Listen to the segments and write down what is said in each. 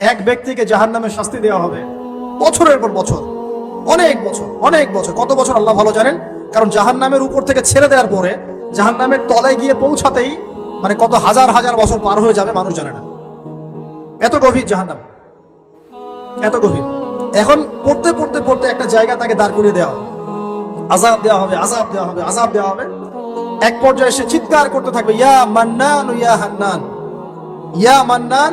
এক ব্যক্তিকে জাহান নামে শাস্তি দেওয়া হবে। বছরের পর বছর, অনেক বছর অনেক বছর, কত বছর আল্লাহ ভালো জানেন? কারণ জাহান নামের উপর থেকে ছেড়ে দেওয়ার পরে জাহান নামের তলায় গিয়ে পৌঁছাতেই মানে কত হাজার হাজার বছর পার হয়ে যাবে, মানুষ জানে না। এত গভীর জাহান নাম এত গভীর। এখন পড়তে পড়তে পড়তে একটা জায়গা তাকে দাঁড় করিয়ে দেওয়া আজাব দেওয়া হবে আজাব দেওয়া হবে আজাব দেওয়া হবে। এক পর্যায়ে সে চিৎকার করতে থাকবে, ইয়া মান্নান, ইয়া হান্নান, ইয়া মান্নান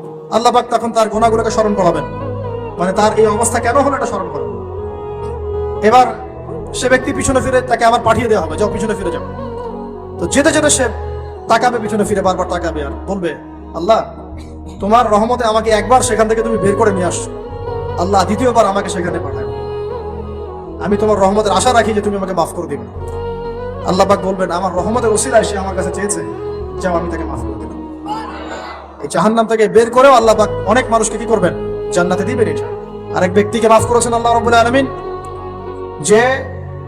আল্লাহ তখন তার গোনাগুলোকে স্মরণ করাবেন। মানে তার এই অবস্থা কেন হলো এটা স্মরণ করেন এবার সে ব্যক্তি পিছনে ফিরে তাকে আবার পাঠিয়ে দেওয়া হবে, যাও পিছনে ফিরে যাও। তো যেতে যেতে সে তাকাবে, পিছনে ফিরে বারবার তাকাবে আর বলবে, আল্লাহ, তোমার রহমতে আমাকে একবার সেখান থেকে তুমি বের করে নিয়ে আসছো। আল্লাহ দ্বিতীয়বার আমাকে সেখানে পাঠাবে আমি তোমার রহমতের আশা রাখি যে তুমি আমাকে মাফ করে দিবে। আল্লাহ পাক বলবেন, আমার রহমতের ওসিলায় সে আমার কাছে চেয়েছে, যাও আমি তাকে মাফ করে দিলাম। এই জাহান্নাম থেকে বের করেও আল্লাহ পাক অনেক মানুষকে কি করবেন? জান্নাতে দিবেন এটা। আরেক ব্যক্তিকে মাফ করেছেন আল্লাহ রবুল্লাহ আলমিন। যে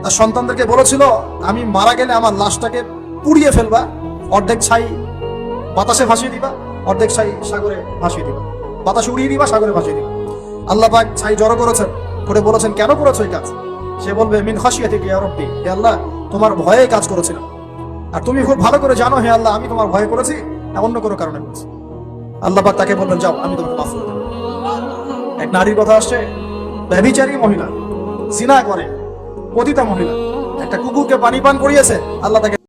তার সন্তানদেরকে বলেছিল, আমি মারা গেলে আমার লাশটাকে পুড়িয়ে ফেলবা, অর্ধেক ছাই বাতাসে ভাসিয়ে দিবা, অর্ধেক ছাই সাগরে ভাসিয়ে দিবা। বাতাসে উড়িয়ে দিবা, সাগরে ভাসিয়ে দিবা। আল্লাহ পাক ছাই জড়ো করেছেন, করে বলেছেন, কেন করেছ এই কাজ? সে বলবে, মিন খাসিয়াতি ইয়া রব্বি। হে আল্লাহ, তোমার ভয়ে কাজ করেছিলাম। আর তুমি খুব ভালো করে জানো, হে আল্লাহ, আমি তোমার ভয়ে করেছি অন্য কোনো কারণে করেছি? আল্লাহ তাকে বললেন, যাও, আমি তোমাকে মাফ করে এক নারীর কথা আসছে, ব্যভিচারী মহিলা সিনা করে, পতিতা মহিলা, একটা কুকুরকে পানি পান করিয়েছে, আল্লাহ তাকে